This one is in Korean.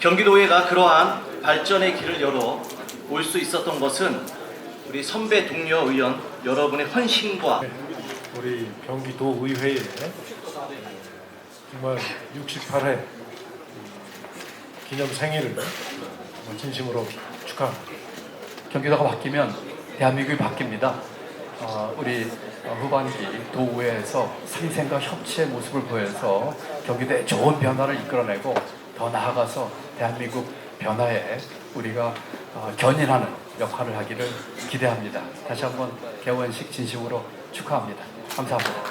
경기도회가 그러한 발전의 길을 열어 올 수 있었던 것은 우리 선배 동료 의원 여러분의 헌신과 우리 경기도 의회에 정말 68회 기념 생일을 진심으로 축하합니다. 경기도가 바뀌면 대한민국이 바뀝니다. 어, 우리 어, 후반기 도의회에서 상생과 협치의 모습을 보여서 경기도에 좋은 변화를 이끌어내고 더 나아가서 대한민국 변화에 우리가 어, 견인하는 역할을 하기를 기대합니다. 다시 한번 개원식 진심으로 축하합니다. 감사합니다.